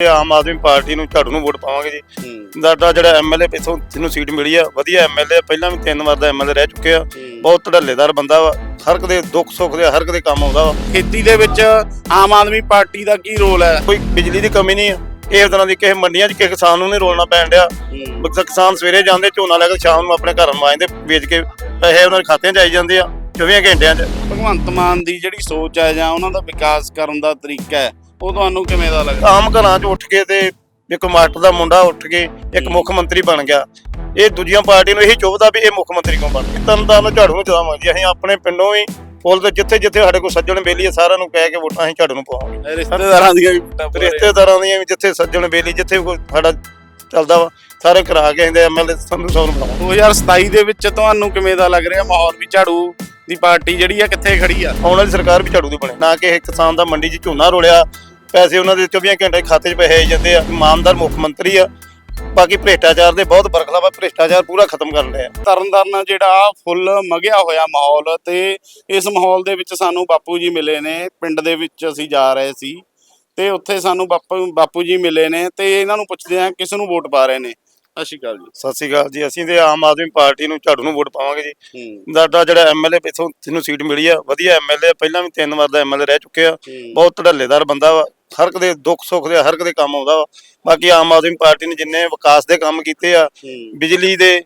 Aam Aadmi party ਨੂੰ ਝਾੜੂ ਨੂੰ ਵੋਟ ਪਾਵਾਂਗੇ ਜੀ। ਸਾਡਾ ਜਿਹੜਾ ਐਮਐਲਏ ਪਿੱਛੋਂ ਜਿਹਨੂੰ ਸੀਟ ਮਿਲੀ ਆ ਵਧੀਆ ਐਮਐਲਏ ਪਹਿਲਾਂ ਵੀ ਤਿੰਨ ਵਾਰ ਦਾ ਐਮਐਲਏ ਰਹਿ ਚੁੱਕੇ ਆ। ਬਹੁਤ ਧੜੱਲੇਦਾਰ ਬੰਦਾ ਵਾ। ਹਰ ਇੱਕ ਦੇ ਦੁੱਖ ਸੁੱਖ ਦੇ ਹਰ ਇੱਕ ਦੇ ਕੰਮ ਆਉਂਦਾ ਵਾ। ਖੇਤੀ ਦੇ ਵਿੱਚ ਆਮ ਆਦਮੀ ਪਾਰਟੀ ਦਾ ਕੀ ਰੋਲ ਹੈ? ਕੋਈ ਬਿਜਲੀ ਦੀ ਕਮੀ ਨਹੀਂ ਆ। ਇਸ ਤਰ੍ਹਾਂ ਦੀ ਕਿਸੇ ਮੰਡੀਆਂ 'ਚ ਕਿਸੇ ਕਿਸਾਨ ਨੂੰ ਨਹੀਂ ਰੋਲਣਾ ਪੈਣ ਡਿਆ। ਕਿਸਾਨ ਸਵੇਰੇ ਜਾਂਦੇ ਝੋਨਾ ਲੈ ਕੇ ਸ਼ਾਮ ਨੂੰ ਆਪਣੇ ਘਰ ਨੂੰ ਵੇਚ ਕੇ ਪੈਸੇ ਉਹਨਾਂ ਦੇ ਖਾਤਿਆਂ 'ਚ ਆਈ ਜਾਂਦੇ ਆ 24 ਘੰਟਿਆਂ 'ਚ। ਭਗਵੰਤ ਮਾਨ ਦੀ ਜਿਹੜੀ ਸੋਚ ਹੈ ਜਾਂ ਉਹਨਾਂ ਦਾ ਵਿਕਾਸ ਕਰਨ ਦਾ ਤਰੀਕਾ ਹੈ ਉਹ ਤੁਹਾਨੂੰ ਕਿਵੇਂ ਦਾ ਲੱਗਦਾ? ਆਮ ਘਰਾਂ 'ਚ ਉੱਠ ਕੇ ਤੇ ਇੱਕ ਮਾਸਟਰ ਦਾ ਮੁੰਡਾ ਉੱਠ ਕੇ ਇੱਕ ਮੁੱਖ ਮੰਤਰੀ ਬਣ ਗਿਆ। ਇਹ ਦੂਜੀਆਂ ਪਾਰਟੀ ਨੂੰ ਇਹੀ ਚੁੱਭਦਾ ਵੀ ਇਹ ਮੁੱਖ ਮੰਤਰੀ ਕਿਉਂ ਬਣ ਗਿਆ। ਤਨ ਤਾਂ ਝਾੜੂ ਨੂੰ ਚਲਾਵਾਂਗੇ। ਜੀ ਅਸੀਂ ਆਪਣੇ ਪਿੰਡੋਂ ਵੀ ਪੁੱਲ ਤੇ ਜਿੱਥੇ ਜਿੱਥੇ ਸਾਡੇ ਕੋਲ ਸੱਜਣ ਬੇਲੀ ਆ ਸਾਰਿਆਂ ਨੂੰ ਕਹਿ ਕੇ ਵੋਟਾਂ ਅਸੀਂ ਝਾੜੂ ਨੂੰ ਪਾਵਾਂਗੇ। ਰਿਸ਼ਤੇਦਾਰਾਂ ਦੀਆਂ ਵੀ। ਰਿਸ਼ਤੇਦਾਰਾਂ ਦੀਆਂ ਵੀ ਜਿੱਥੇ ਸੱਜਣ ਬੇਲੀ ਜਿੱਥੇ ਕੋਈ ਸਾਡਾ ਚੱਲਦਾ ਵਾ ਸਾਰੇ ਕਰਾ ਕੇ ਆਂਦੇ ਐਮਐਲਏ ਸੰਧੂ ਸਾਹਿਬ ਨੂੰ ਬਣਾਵਾਂਗੇ 2027 ਦੇ ਵਿੱਚ ਤੁਹਾਨੂੰ ਕਿਵੇਂ ਦਾ ਲੱਗ ਰਿਹਾ? ਮਾਹੌਲ ਵੀ ਝਾੜੂ ਦੀ ਪਾਰਟੀ ਜਿਹੜੀ ਆ ਕਿੱਥੇ ਖੜੀ ਆ? ਆਉਣ ਵਾਲੀ ਸਰਕਾਰ ਵੀ ਝਾੜੂ ਦੀ ਬਣੇ। ਨਾ ਕਿ ਕਿਸਾਨ ਦਾ ਮੰਡੀ 'ਚ ਝੋਨਾ ਰੋਲਿਆ ਪੈਸੇ ਉਹਨਾਂ ਦੇ 24 ਘੰਟੇ ਖਾਤੇ 'ਚ ਆਈ ਜਾਂਦੇ ਆ। ਇਮਾਨਦਾਰ ਮੁੱਖ ਮੰਤਰੀ ਆ। ਬਾਕੀ ਭ੍ਰਿਸ਼ਟਾਚਾਰ ਦੇ ਬਹੁਤ ਬਰਖਲਾਫ ਆ। ਭ੍ਰਿਸ਼ਟਾਚਾਰ ਪੂਰਾ ਖਤਮ ਕਰਨ ਲਿਆ ਤਰਨਤਾਰਨ ਜਿਹੜਾ ਫੁੱਲ ਮਗਿਆ ਹੋਇਆ ਮਾਹੌਲ ਤੇ ਇਸ ਮਾਹੌਲ ਦੇ ਵਿੱਚ ਸਾਨੂੰ ਬਾਪੂ ਜੀ ਮਿਲੇ ਨੇ। ਪਿੰਡ ਦੇ ਵਿੱਚ ਅਸੀਂ ਜਾ ਰਹੇ ਸੀ ਤੇ ਉੱਥੇ ਸਾਨੂੰ ਬਾਪੂ ਬਾਪੂ ਜੀ ਮਿਲੇ ਨੇ ਤੇ ਇਹਨਾਂ ਨੂੰ ਪੁੱਛਦੇ ਆ ਕਿਸ ਨੂੰ ਵੋਟ ਪਾ ਰਹੇ ਨੇ। ਸਤਿ ਸ਼੍ਰੀ ਅਕਾਲ ਜੀ। ਸਤਿ ਸ਼੍ਰੀ ਅਕਾਲ ਜੀ। ਅਸੀਂ ਤੇ ਆਮ ਆਦਮੀ ਪਾਰਟੀ ਨੂੰ ਝਾੜੂ ਨੂੰ ਵੋਟ ਪਾਵਾਂਗੇ ਜੀ। ਸਾਡਾ ਜਿਹੜਾ ਐਮਐਲਏ ਪਿੱਛੋਂ ਜਿਹਨੂੰ ਸੀਟ ਮਿਲੀ ਆ ਵਧੀਆ ਐਮਐਲਏ ਪਹਿਲਾਂ ਵੀ ਤਿੰਨ ਵਾਰ ਦਾ ਐਮਐਲਏ ਰਹਿ ਚੁੱਕੇ ਆ। ਬਹੁਤ ਧੜੱਲੇਦਾਰ ਬੰਦਾ ਵਾ। ਹਰ ਇੱਕ ਦੇ ਦੁੱਖ ਸੁੱਖ ਦੇ ਹਰ ਇੱਕ ਦੇ ਕੰਮ ਆਉਂਦਾ ਵਾ। ਬਾਕੀ ਆਮ ਆਦਮੀ ਪਾਰਟੀ ਨੇ ਜਿੰਨੇ ਵਿਕਾਸ ਦੇ ਕੰਮ ਕੀਤੇ ਆ ਬਿਜਲੀ ਦੇ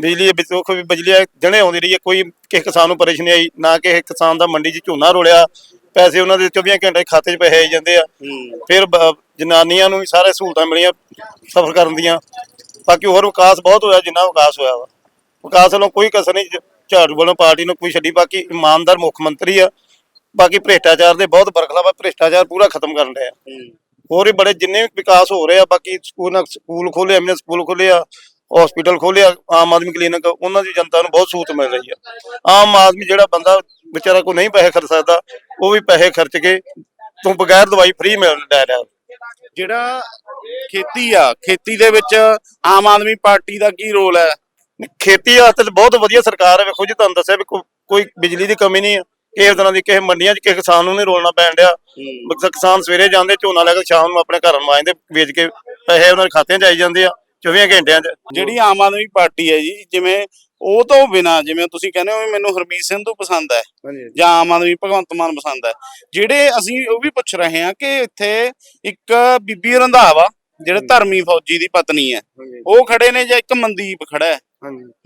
ਬਿਜਲੀ ਦੇ ਵਿੱਚ ਕੋਈ ਬਿਜਲੀ ਜਣੇ ਆਉਂਦੀ ਰਹੀ ਹੈ ਕੋਈ ਕਿਸੇ ਕਿਸਾਨ ਨੂੰ ਪਰੇਸ਼ਾਨੀ ਆਈ ਨਾ ਕਿਸੇ ਕਿਸਾਨ ਦਾ ਮੰਡੀ 'ਚ ਝੋਨਾ ਰੋਲਿਆ ਪੈਸੇ ਉਹਨਾਂ ਦੇ 24 ਘੰਟੇ ਖਾਤੇ 'ਚ ਪੈਸੇ ਆਈ ਜਾਂਦੇ ਆ। ਫਿਰ ਬ- ਜਨਾਨੀਆਂ ਨੂੰ ਵੀ ਸਾਰੇ ਸਹੂਲਤਾਂ ਮਿਲੀਆਂ ਸਫਰ ਕਰਨ ਦੀਆਂ। ਬਾਕੀ ਹੋਰ ਵਿਕਾਸ ਬਹੁਤ ਹੋਇਆ ਜਿੰਨਾ ਵਿਕਾਸ ਹੋਇਆ ਵਾ। ਵਿਕਾਸ ਵੱਲੋਂ ਕੋਈ ਕਸਰ ਨਹੀਂ ਝ- ਝਾੜੂ ਵੱਲੋਂ ਪਾਰਟੀ ਨੂੰ ਕੋਈ ਛੱਡੀ। ਬਾਕੀ ਇਮਾਨਦਾਰ ਮੁੱਖ ਮੰਤਰੀ ਆ। ਬਾਕੀ ਭ੍ਰਿਸ਼ਟਾਚਾਰ ਦੇ ਬਹੁਤ ਬਰਖਲਾਫ ਆ ਭ੍ਰਿਸ਼ਟਾਚਾਰ ਪੂਰਾ ਖਤਮ ਕਰਨ ਰਿਹਾ ਹੋਰ ਵੀ ਬੜੇ ਜਿੰਨੇ ਵੀ ਵਿਕਾਸ ਹੋ ਰਹੇ ਆ ਬਾਕੀ ਸਕੂਲ ਸਕੂਲ ਖੋਲੇ ਐਮਐਨ ਸਕੂਲ ਖੋਲੇ ਆ ਹਸਪੀਟਲ ਖੋਲਿਆ ਆਮ ਆਦਮੀ ਕਲੀਨਿਕ ਉਹਨਾਂ ਦੀ ਜਨਤਾ ਨੂੰ ਬਹੁਤ ਸਹੂਲਤ ਮਿਲ ਰਹੀ ਆ। ਆਮ ਆਦਮੀ ਜਿਹੜਾ ਬੰਦਾ ਵਿਚਾਰਾ ਕੋਈ ਨਹੀਂ ਪੈਸੇ ਖਰਚ ਸਕਦਾ ਉਹ ਵੀ ਪੈਸੇ ਖਰਚ ਕੇ ਤੋਂ ਬਗੈਰ ਦਵਾਈ ਫ੍ਰੀ ਮਿਲ ਰਿਹਾ। ਜਿਹੜਾ ਖੇਤੀ ਆ ਖੇਤੀ ਦੇ ਵਿੱਚ ਆਮ ਆਦਮੀ ਪਾਰਟੀ ਦਾ ਕੀ ਰੋਲ ਹੈ? ਖੇਤੀ ਵਾਸਤੇ ਬਹੁਤ ਵਧੀਆ ਸਰਕਾਰ ਹੈ ਵੇਖੋ ਜੀ ਤੁਹਾਨੂੰ ਦੱਸਿਆ ਵੀ ਕੋ- ਕੋਈ ਬਿਜਲੀ ਦੀ ਕਮੀ ਨਹੀਂ ਹੈ। ਕਿਸੇ ਤਰ੍ਹਾਂ ਦੀ ਕਿਸੇ ਮੰਡੀਆਂ 'ਚ ਕਿਸੇ ਕਿਸਾਨ ਨੂੰ ਨਹੀਂ ਰੋਲਣਾ ਪੈਣ ਡਿਆ। ਕਿਸਾਨ ਸਵੇਰੇ ਜਾਂਦੇ ਝੋਨਾ ਲੈ ਕੇ ਸ਼ਾਮ ਨੂੰ ਆਪਣੇ ਘਰ ਨੂੰ ਆ ਜਾਂਦੇ ਵੇਚ ਕੇ ਪੈਸੇ ਉਹਨਾਂ ਦੇ ਖਾਤਿਆਂ 'ਚ ਆਈ ਜਾਂਦੇ ਆ 24 ਘੰਟਿਆਂ 'ਚ। ਜਿਹੜੀ ਆਮ ਆਦਮੀ ਪਾਰਟੀ ਹੈ ਜੀ ਜਿਵੇਂ ਉਹ ਤੋਂ ਬਿਨਾ ਜਿਵੇਂ ਤੁਸੀਂ ਕਹਿੰਦੇ ਹੋ ਮੈਨੂੰ ਹਰਮੀਤ ਸੰਧੂ ਪਸੰਦ ਹੈ ਜਾਂ ਆਮ ਆਦਮੀ ਭਗਵੰਤ ਮਾਨ ਪਸੰਦ ਹੈ ਜਿਹੜੇ ਅਸੀਂ ਉਹ ਵੀ ਪੁੱਛ ਰਹੇ ਹਾਂ ਕਿ ਇੱਥੇ ਇੱਕ ਬੀਬੀ ਰੰਧਾਵਾ ਜਿਹੜੇ ਧਰਮੀ ਫੌਜੀ ਦੀ ਪਤਨੀ ਹੈ ਉਹ ਖੜੇ ਨੇ ਜਾਂ ਇੱਕ ਮਨਦੀਪ ਖੜਾ ਹੈ।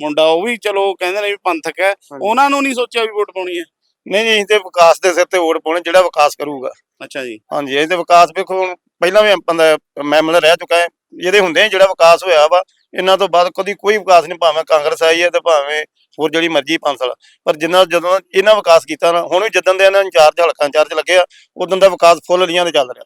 ਮੁੰਡਾ ਉਹ ਵੀ ਚਲੋ ਕਹਿੰਦੇ ਨੇ ਵੀ ਪੰਥਕ ਹੈ ਉਹਨਾਂ ਨੂੰ ਨਹੀਂ ਸੋਚਿਆ ਵੀ ਵੋਟ ਪਾਉਣੀ ਹੈ। ਨਹੀਂ ਜੀ ਤੇ ਵਿਕਾਸ ਦੇ ਸਿਰ ਤੇ ਵੋਟ ਪਾਉਣੇ ਜਿਹੜਾ ਵਿਕਾਸ ਕਰੂਗਾ। ਅੱਛਾ ਜੀ। ਹਾਂਜੀ ਇਹ ਤੇ ਵਿਕਾਸ ਵੇਖੋ ਹੁਣ ਪਹਿਲਾਂ ਵੀ ਬੰਦਾ ਮੈਂ ਮਤਲਬ ਰਹਿ ਚੁੱਕਾ ਹੈ। ਇਹਦੇ ਹੁੰਦੇ ਜਿਹੜਾ ਵਿਕਾਸ ਹੋਇਆ ਵਾ ਇਹਨਾਂ ਤੋਂ ਬਾਅਦ ਕਦੀ ਕੋਈ ਵਿਕਾਸ ਨਹੀਂ ਭਾਵੇਂ ਕਾਂਗਰਸ ਆਈ ਹੈ ਤੇ ਭਾਵੇਂ ਹੋਰ ਜਿਹੜੀ ਮਰਜ਼ੀ ਪੰਜ ਸਾਲ। ਪਰ ਜਿੰਨਾ ਜਦੋਂ ਇਹਨਾਂ ਵਿਕਾਸ ਕੀਤਾ ਨਾ ਹੁਣ ਵੀ ਜਦੋਂ ਦੇ ਇਹਨਾਂ ਇੰਚਾਰਜ ਹਲਕਾ ਇੰਚਾਰਜ ਲੱਗੇ ਆ ਉਦੋਂ ਦਾ ਵਿਕਾਸ ਫੁੱਲ ਲੀਆਂ ਤੇ ਚੱਲ ਰਿਹਾ।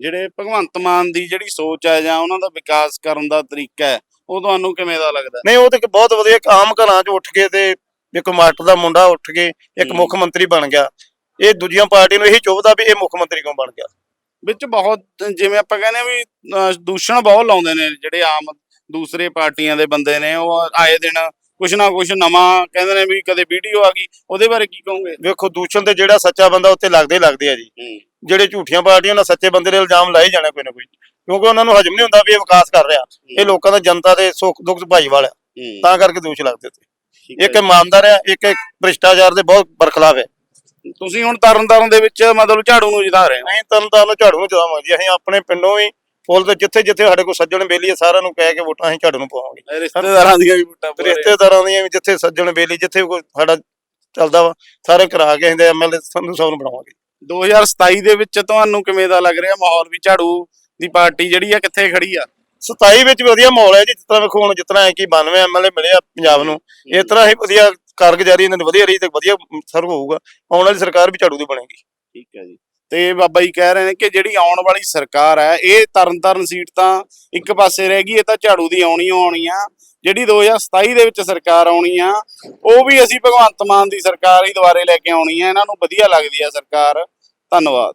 ਜਿਹੜੇ ਭਗਵੰਤ ਮਾਨ ਦੀ ਜਿਹੜੀ ਸੋਚ ਹੈ ਜਾਂ ਉਹਨਾਂ ਦਾ ਵਿਕਾਸ ਕਰਨ ਦਾ ਤਰੀਕਾ ਹੈ ਉਹ ਤੁਹਾਨੂੰ ਕਿਵੇਂ ਦਾ ਲੱਗਦਾ? ਨਹੀਂ ਉਹ ਤੇ ਬਹੁਤ ਵਧੀਆ ਆਮ ਘਰਾਂ 'ਚ ਉੱਠ ਕੇ ਤੇ ਇੱਕ ਮਾਸਟਰ ਦਾ ਮੁੰਡਾ ਉੱਠ ਕੇ ਇੱਕ ਹੂੰ। ਮੁੱਖ ਮੰਤਰੀ ਬਣ ਗਿਆ। ਇਹ ਦੂਜੀਆਂ ਪਾਰਟੀ ਨੂੰ ਇਹੀ ਚੁੱਭਦਾ ਵੀ ਇਹ ਮੁੱਖ ਮੰਤਰੀ ਕਿਉਂ ਬਣ ਗਿਆ? ਵਿੱਚ ਬਹੁਤ ਜਿਵੇਂ ਆਪਾਂ ਕਹਿੰਦੇ ਆ ਵੀ ਦੂਸ਼ਣ ਬਹੁਤ ਲਾਉਂਦੇ ਨੇ ਜਿਹੜੇ ਆਮ ਦੂਸਰੇ ਪਾਰਟੀਆਂ ਦੇ ਬੰਦੇ ਨੇ। ਉਹ ਆਏ ਦਿਨ ਕੁਛ ਨਾ ਕੁਛ ਨਵਾਂ ਕਹਿੰਦੇ ਨੇ ਵੀ ਕਦੇ ਵੀਡੀਓ ਆ ਗਈ ਉਹਦੇ ਬਾਰੇ ਕੀ ਕਹੋਗੇ? ਵੇਖੋ ਦੂਸ਼ਣ ਤੇ ਜਿਹੜਾ ਸੱਚਾ ਬੰਦਾ ਉੱਤੇ ਲੱਗਦੇ ਹੀ ਲੱਗਦੇ ਆ ਜੀ। ਜਿਹੜੇ ਝੂਠੀਆਂ ਪਾਰਟੀਆਂ ਉਹਨਾਂ ਸੱਚੇ ਬੰਦੇ ਦੇ ਇਲਜ਼ਾਮ ਲਾਏ ਜਾਣਾ ਕੋਈ ਨਾ ਕੋਈ। ਕਿਉਂਕਿ ਉਹਨਾਂ ਨੂੰ ਹਜਮ ਨਹੀਂ ਹੁੰਦਾ ਵੀ ਇਹ ਵਿਕਾਸ ਕਰ ਰਿਹਾ। ਇਹ ਲੋਕਾਂ ਦਾ ਜਨਤਾ ਦੇ ਸੁੱਖ ਦੁੱਖ ਚ ਭਾਈ ਵਾਲਾ ਤਾਂ ਕਰਕੇ ਦੋਸ਼ ਲੱਗਦੇ ਤੇ ਇੱਕ ਇਮਾਨਦਾਰ ਹੈ ਇੱਕ ਭ੍ਰਿਸ਼ਟਾਚਾਰ ਦੇ ਬਹੁਤ ਬਰਖਲਾਫ ਹੈ। ਤੁਸੀਂ ਹੁਣ ਤਰਨ ਤਾਰਨ ਦੇ ਵਿੱਚ ਮਤਲਬ ਝਾੜੂ ਨੂੰ ਜਿਤਾ ਰਹੇ ਹੋ। ਅਸੀਂ ਤਰਨ ਤਾਰਨ ਝਾੜੂ ਨੂੰ ਚਲਾਵਾਂਗੇ ਜੀ। ਅਸੀਂ ਆਪਣੇ ਪਿੰਡੋਂ ਵੀ ਪੁੱਲ ਤੇ ਜਿੱਥੇ ਜਿੱਥੇ ਸਾਡੇ ਕੋਲ ਸੱਜਣ ਬੇਲੀ ਹੈ ਸਾਰਿਆਂ ਨੂੰ ਕਹਿ ਕੇ ਵੋਟਾਂ ਅਸੀਂ ਝਾੜੂ ਨੂੰ ਪਾਵਾਂਗੇ ਰਿਸ਼ਤੇਦਾਰਾਂ ਦੀਆਂ ਵੀ ਵੋਟਾਂ। ਰਿਸ਼ਤੇਦਾਰਾਂ ਦੀਆਂ ਵੀ ਜਿੱਥੇ ਸੱਜਣ ਬੇਲੀ ਜਿੱਥੇ ਕੋਈ ਸਾਡਾ ਚੱਲਦਾ ਵਾ ਸਾਰੇ ਕਰਾ ਕੇ ਅਸੀਂ ਐਮਐਲਏ ਸੰਧੂ ਸਾਹਿਬ ਨੂੰ ਬਣਾਵਾਂਗੇ। 2027 ਦੇ ਵਿੱਚ ਤੁਹਾਨੂੰ ਕਿਵੇਂ ਦਾ ਲੱਗ ਰਿਹਾ? ਮਾਹੌਲ ਵੀ ਝਾੜੂ ਦੀ ਪਾਰਟੀ ਜਿਹੜੀ ਆ ਕਿੱਥੇ ਖੜੀ ਆ? 27 ਵਿੱਚ ਵੀ ਵਧੀਆ ਮਾਹੌਲ ਹੈ ਜੀ ਜਿਸ ਤਰ੍ਹਾਂ ਵੇਖੋ ਹੁਣ ਜਿਸ ਤਰ੍ਹਾਂ ਹੈ ਕਿ 92 ਐਮਐਲਏ ਮਿਲੇ ਆ ਪੰਜਾਬ ਨੂੰ ਇਸ ਤਰ੍ਹਾਂ ਹੀ ਵਧੀਆ ਕਾਰਗੁਜ਼ਾਰੀ ਇਹਨਾਂ ਦੀ ਵਧੀਆ ਰਹੀ ਤੇ ਵਧੀਆ ਸਰਵ ਹੋਊਗਾ ਆਉਣ ਵਾਲੀ ਸਰਕਾਰ ਵੀ ਝਾੜੂ ਦੀ ਬਣੇਗੀ। ਠੀਕ ਹੈ ਜੀ। ਤੇ ਬਾਬਾ ਜੀ ਕਹਿ ਰਹੇ ਨੇ ਕਿ ਜਿਹੜੀ ਆਉਣ ਵਾਲੀ ਸਰਕਾਰ ਹੈ ਇਹ ਤਰਨਤਾਰਨ ਸੀਟ ਤਾਂ ਇੱਕ ਪਾਸੇ ਰਹਿ ਗਈ ਇਹ ਤਾਂ ਝਾੜੂ ਦੀ ਆਉਣੀ ਆਉਣੀ ਆ। ਜਿਹੜੀ 2027 ਦੇ ਵਿੱਚ ਸਰਕਾਰ ਆਉਣੀ ਆ ਉਹ ਵੀ ਅਸੀਂ ਭਗਵੰਤ ਮਾਨ ਦੀ ਸਰਕਾਰ ਹੀ ਦੁਬਾਰੇ ਲੈ ਕੇ ਆਉਣੀ ਆ ਇਹਨਾਂ ਨੂੰ ਵਧੀਆ ਲੱਗਦੀ ਆ ਸਰਕਾਰ। ਧੰਨਵਾਦ।